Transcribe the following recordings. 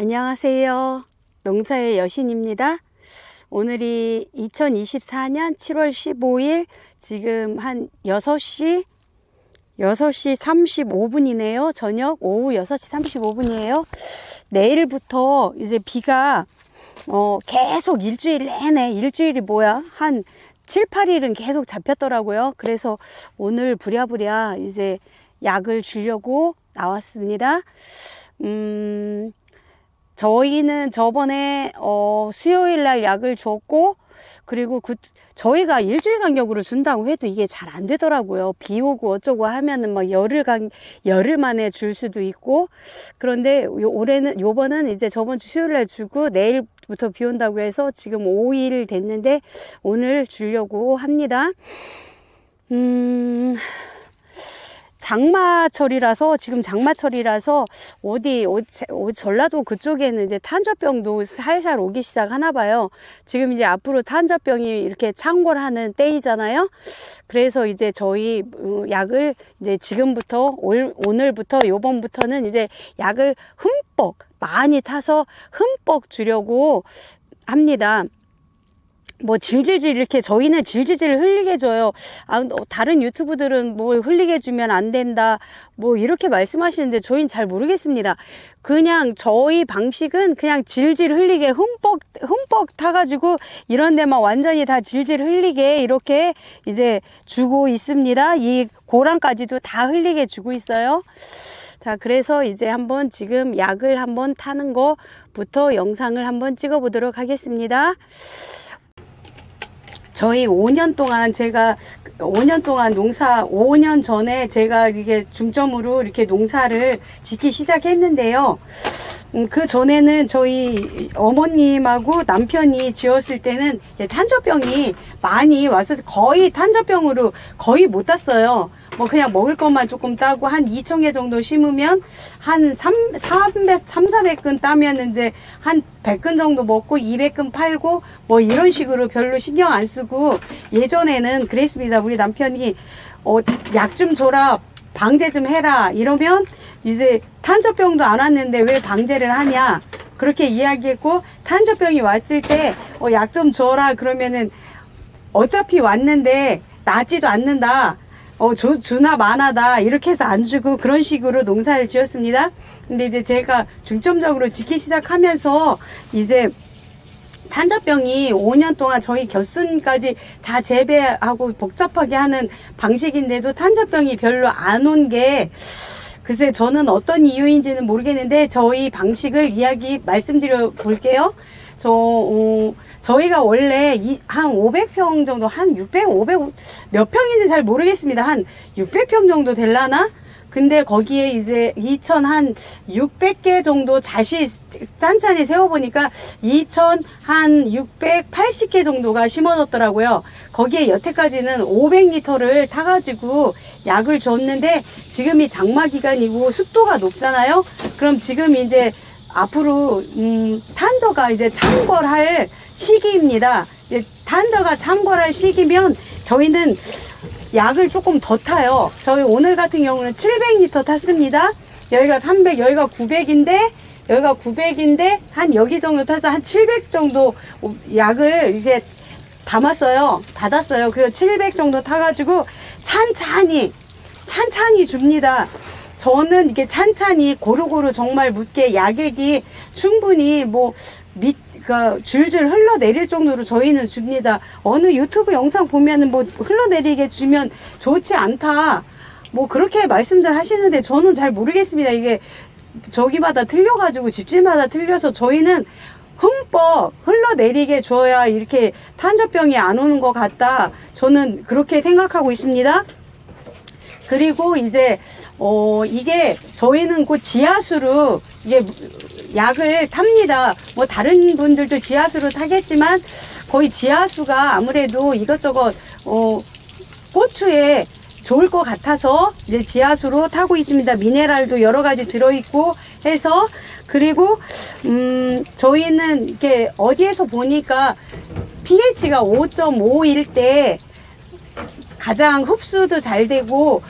안녕하세요. 농사의 여신입니다. 오늘이 2024년 7월 15일 지금 한 6시 6시 35분이네요. 저녁 오후 6시 35분이에요. 내일부터 이제 비가 어 계속 일주일 내내 일주일이 뭐야? 한 7, 8일은 계속 잡혔더라고요. 그래서 오늘 부랴부랴 이제 약을 주려고 나왔습니다. 음, 저희는 저번에 어, 수요일 날 약을 줬고 그리고 그 저희가 일주일 간격으로 준다고 해도 이게 잘 안 되더라고요. 비 오고 어쩌고 하면은 막 열흘 간 열흘 만에 줄 수도 있고 그런데 요, 올해는 요번은 이제 저번 주 수요일 날 주고 내일부터 비 온다고 해서 지금 5일 됐는데 오늘 주려고 합니다. 음. 장마철이라서 지금 장마철이라서 어디 어, 어, 전라도 그쪽에는 이제 탄저병도 살살 오기 시작하나 봐요. 지금 이제 앞으로 탄저병이 이렇게 창궐하는 때이잖아요. 그래서 이제 저희 어, 약을 이제 지금부터 올, 오늘부터 요번부터는 이제 약을 흠뻑 많이 타서 흠뻑 주려고 합니다. 뭐 질질질 이렇게 저희는 질질질 흘리게 줘요. 아, 어, 다른 유튜브들은 뭐 흘리게 주면 안 된다. 뭐 이렇게 말씀하시는데 저희는 잘 모르겠습니다. 그냥 저희 방식은 그냥 질질 흘리게 흠뻑 흠뻑 타가지고 이런 데만 완전히 다 질질 흘리게 이렇게 이제 주고 있습니다. 이 고랑까지도 다 흘리게 주고 있어요. 자, 그래서 이제 한번 지금 약을 한번 타는 거부터 영상을 한번 찍어 보도록 하겠습니다. 저희 5년 동안 제가 5년 동안 농사 5년 전에 제가 이게 중점으로 이렇게 농사를 짓기 시작했는데요. 음, 그 전에는 저희 어머님하고 남편이 지었을 때는 탄저병이 많이 와서 거의 탄저병으로 거의 못 땄어요. 뭐 그냥 먹을 것만 조금 따고 한 2천 개 정도 심으면 한 3, 300, 3, 400근 따면 이제 한 100근 정도 먹고 200근 팔고 뭐 이런 식으로 별로 신경 안 쓰고 예전에는 그랬습니다. 우리 남편이 어, 약 좀 줘라. 방제 좀 해라. 이러면 이제 탄저병도 안 왔는데 왜 방제를 하냐. 그렇게 이야기했고 탄저병이 왔을 때 어, 약 좀 줘라. 그러면은 어차피 왔는데 낫지도 않는다. 어, 주, 주나 마나다. 이렇게 해서 안 주고 그런 식으로 농사를 지었습니다. 근데 이제 제가 중점적으로 짓기 시작하면서 이제 탄저병이 5년 동안 저희 겨순까지 다 재배하고 복잡하게 하는 방식인데도 탄저병이 별로 안 온 게 글쎄 저는 어떤 이유인지는 모르겠는데 저희 방식을 이야기 말씀드려 볼게요. 저 어, 저희가 원래 이, 한 500평 정도 한 600, 500 몇 평인지 잘 모르겠습니다. 한 600평 정도 될라나? 근데 거기에 이제 2천 한 600개 정도 자시 짠짠히 세워보니까 2천 한 680개 정도가 심어졌더라고요. 거기에 여태까지는 500리터를 타가지고 약을 줬는데 지금이 장마 기간이고 습도가 높잖아요. 그럼 지금 이제 앞으로 음, 탄저가 이제 창궐할 시기입니다. 탄저가 창궐할 시기면 저희는 약을 조금 더 타요. 저희 오늘 같은 경우는 700리터 탔습니다. 여기가 300, 여기가 900인데, 여기가 900인데, 한 여기 정도 타서 한 700 정도 약을 이제 담았어요. 받았어요. 그래서 700 정도 타가지고 찬찬히, 찬찬히 줍니다. 저는 이게 찬찬히 고루고루 정말 묻게 약액이 충분히 뭐 밑, 그러니까 줄줄 흘러내릴 정도로 저희는 줍니다. 어느 유튜브 영상 보면은 뭐 흘러내리게 주면 좋지 않다. 뭐 그렇게 말씀들 하시는데 저는 잘 모르겠습니다. 이게 저기마다 틀려가지고 집집마다 틀려서 저희는 흠뻑 흘러내리게 줘야 이렇게 탄저병이 안 오는 것 같다. 저는 그렇게 생각하고 있습니다. 그리고 이제 어 이게 저희는 그 지하수로 이게 약을 탑니다. 뭐 다른 분들도 지하수로 타겠지만 거의 지하수가 아무래도 이것저것 어 고추에 좋을 것 같아서 이제 지하수로 타고 있습니다. 미네랄도 여러 가지 들어있고 해서 그리고 음 저희는 이렇게 어디에서 보니까 pH가 5.5일 때 가장 흡수도 잘 되고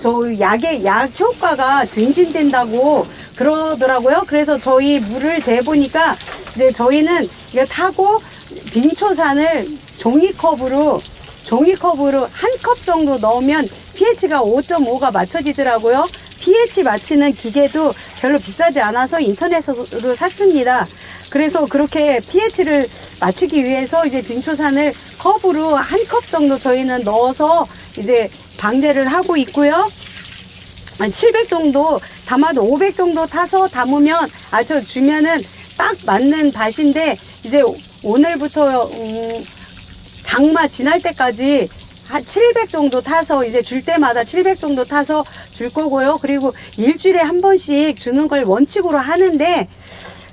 저 약의 약 효과가 증진된다고 그러더라고요. 그래서 저희 물을 재보니까 이제 저희는 이거 타고 빙초산을 종이컵으로 종이컵으로 한 컵 정도 넣으면 pH가 5.5가 맞춰지더라고요. pH 맞추는 기계도 별로 비싸지 않아서 인터넷으로 샀습니다. 그래서 그렇게 pH를 맞추기 위해서 이제 빙초산을 컵으로 한 컵 정도 저희는 넣어서 이제 방제를 하고 있고요. 한 700 정도 담아도 500 정도 타서 담으면 아저 주면은 딱 맞는 밭인데 이제 오늘부터 음, 장마 지날 때까지 한 700 정도 타서 이제 줄 때마다 700 정도 타서 줄 거고요. 그리고 일주일에 한 번씩 주는 걸 원칙으로 하는데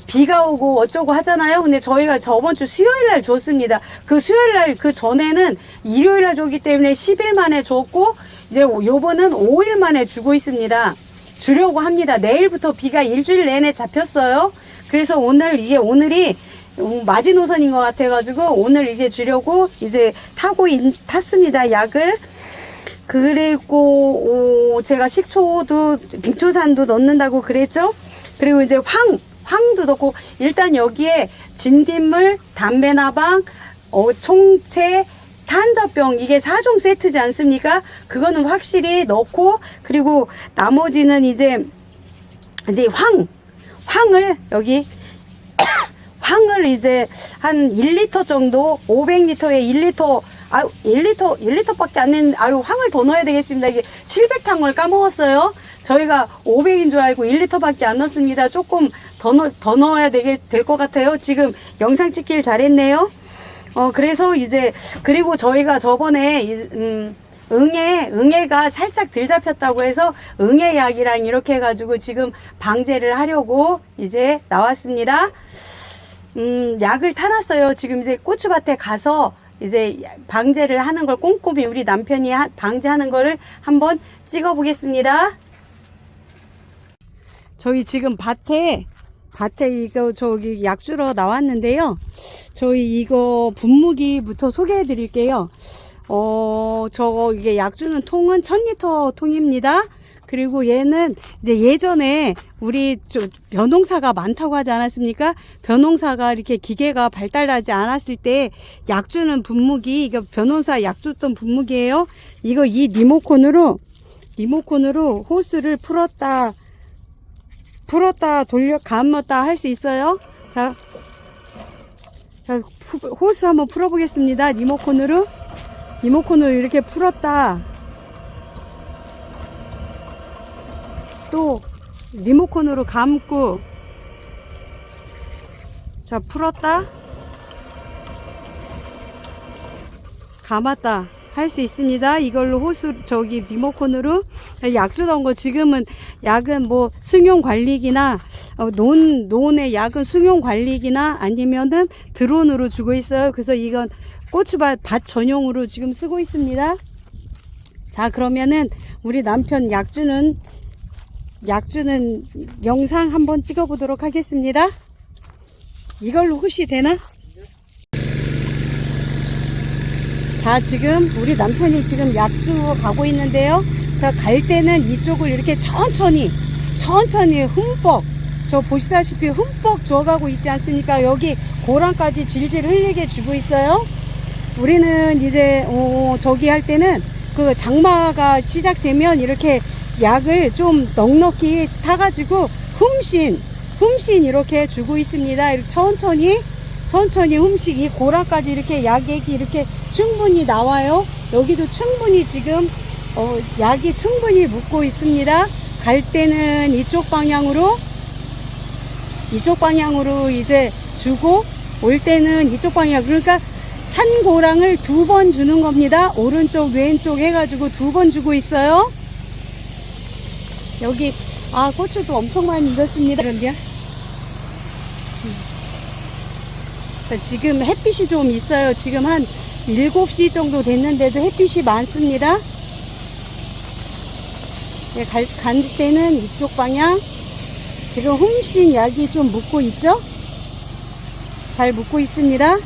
비가 오고 어쩌고 하잖아요. 근데 저희가 저번 주 수요일 날 줬습니다. 그 수요일 날 그 전에는 일요일 날 줬기 때문에 10일 만에 줬고 이제 요번은 5일 만에 주고 있습니다. 주려고 합니다. 내일부터 비가 일주일 내내 잡혔어요. 그래서 오늘 이게 오늘이 음, 마지노선인 것 같아가지고 오늘 이제 주려고 이제 타고 있- 탔습니다. 약을. 그리고 오, 제가 식초도 빙초산도 넣는다고 그랬죠. 그리고 이제 황 황도 넣고 일단 여기에 진딧물, 담배나방, 어, 총채, 탄저병 이게 4종 세트지 않습니까? 그거는 확실히 넣고 그리고 나머지는 이제 이제 황 황을 여기 황을 이제 한 1리터 정도 500리터에 1리터 아유 1리터 1리터밖에 안 했는데 아유 황을 더 넣어야 되겠습니다. 이게 700탕을 까먹었어요. 저희가 500인 줄 알고 1리터밖에 안 넣습니다. 조금 더, 넣, 더 넣어야 되게 될 것 같아요 지금 영상 찍길 잘했네요 어 그래서 이제 그리고 저희가 저번에 이- 음 응애 응애가 살짝 들 잡혔다고 해서 응애 약이랑 이렇게 해가지고 지금 방제를 하려고 이제 나왔습니다. 음, 약을 타놨어요. 지금 이제 고추밭에 가서 이제 방제를 하는 걸 꼼꼼히 우리 남편이 하- 방제하는 거를 한번 찍어 보겠습니다. 저희 지금 밭에 밭에 이거 저기 약 주러 나왔는데요. 저희 이거 분무기부터 소개해 드릴게요. 어, 저거 이게 약 주는 통은 1000리터 통입니다. 그리고 얘는 이제 예전에 우리 저 변홍사가 많다고 하지 않았습니까? 변홍사가 이렇게 기계가 발달하지 않았을 때 약 주는 분무기, 이거 변홍사 약 줬던 분무기예요. 이거 이 리모컨으로 리모컨으로 호스를 풀었다 풀었다 돌려 감았다 할 수 있어요. 자, 자 푸- 호스 한번 풀어 보겠습니다. 리모컨으로 리모컨으로 이렇게 풀었다. 또 리모컨으로 감고 자 풀었다 감았다 할 수 있습니다. 이걸로 호수 저기 리모컨으로 약 주던 거 지금은 약은 뭐 승용 관리기나 어, 논 논의 약은 승용 관리기나 아니면은 드론으로 주고 있어요. 그래서 이건 고추밭 밭 전용으로 지금 쓰고 있습니다. 자 그러면은 우리 남편 약 주는 약 주는 영상 한번 찍어 보도록 하겠습니다. 이걸로 혹시 되나? 자, 지금 우리 남편이 지금 약주 가고 있는데요. 자, 갈 때는 이쪽을 이렇게 천천히, 천천히 흠뻑, 저 보시다시피 흠뻑 줘가고 있지 않습니까? 여기 고랑까지 질질 흘리게 주고 있어요. 우리는 이제, 어, 저기 할 때는 그 장마가 시작되면 이렇게 약을 좀 넉넉히 타가지고 흠씬, 흠씬 이렇게 주고 있습니다. 이렇게 천천히, 천천히 흠씩 이 고랑까지 이렇게 약액이 이렇게 충분히 나와요. 여기도 충분히 지금 어, 약이 충분히 묻고 있습니다. 갈 때는 이쪽 방향으로 이쪽 방향으로 이제 주고 올 때는 이쪽 방향 그러니까 한 고랑을 두 번 주는 겁니다. 오른쪽 왼쪽 해가지고 두 번 주고 있어요. 여기 아 고추도 엄청 많이 익었습니다. 그런데요. 자, 지금 햇빛이 좀 있어요. 지금 한 7시 정도 됐는데도 햇빛이 많습니다. 네, 갈, 간 때는 이쪽 방향. 지금 홈신 약이 좀 묻고 있죠? 잘 묻고 있습니다.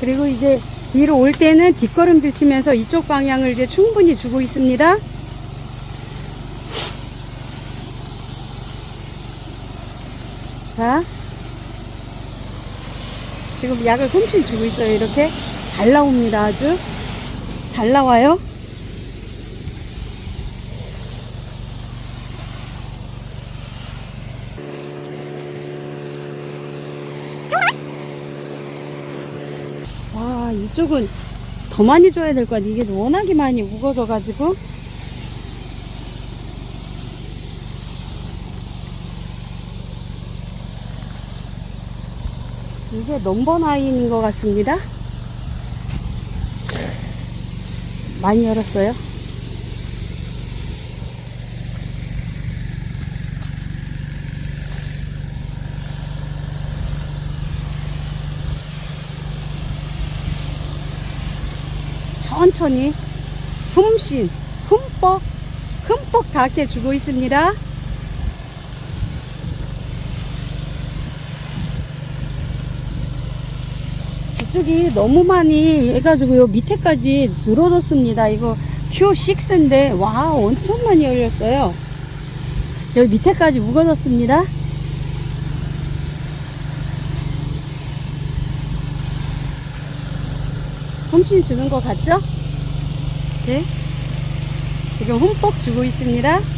그리고 이제 뒤로 올 때는 뒷걸음질 치면서 이쪽 방향을 이제 충분히 주고 있습니다. 자. 지금 약을 솜씨 주고 있어요. 이렇게. 잘 나옵니다. 아주. 잘 나와요. 와, 이쪽은 더 많이 줘야 될것 같아. 이게 워낙에 많이 우거져가지고. 이게 넘버 나인인 것 같습니다. 많이 열었어요. 천천히 흠씬 흠뻑 흠뻑 닿게 주고 있습니다. 이쪽이 너무 많이 해가지고 요 밑에까지 늘어졌습니다. 이거 Q6인데 와 엄청 많이 열렸어요. 여기 밑에까지 우거졌습니다. 흠씬 주는 것 같죠? 네. 지금 흠뻑 주고 있습니다.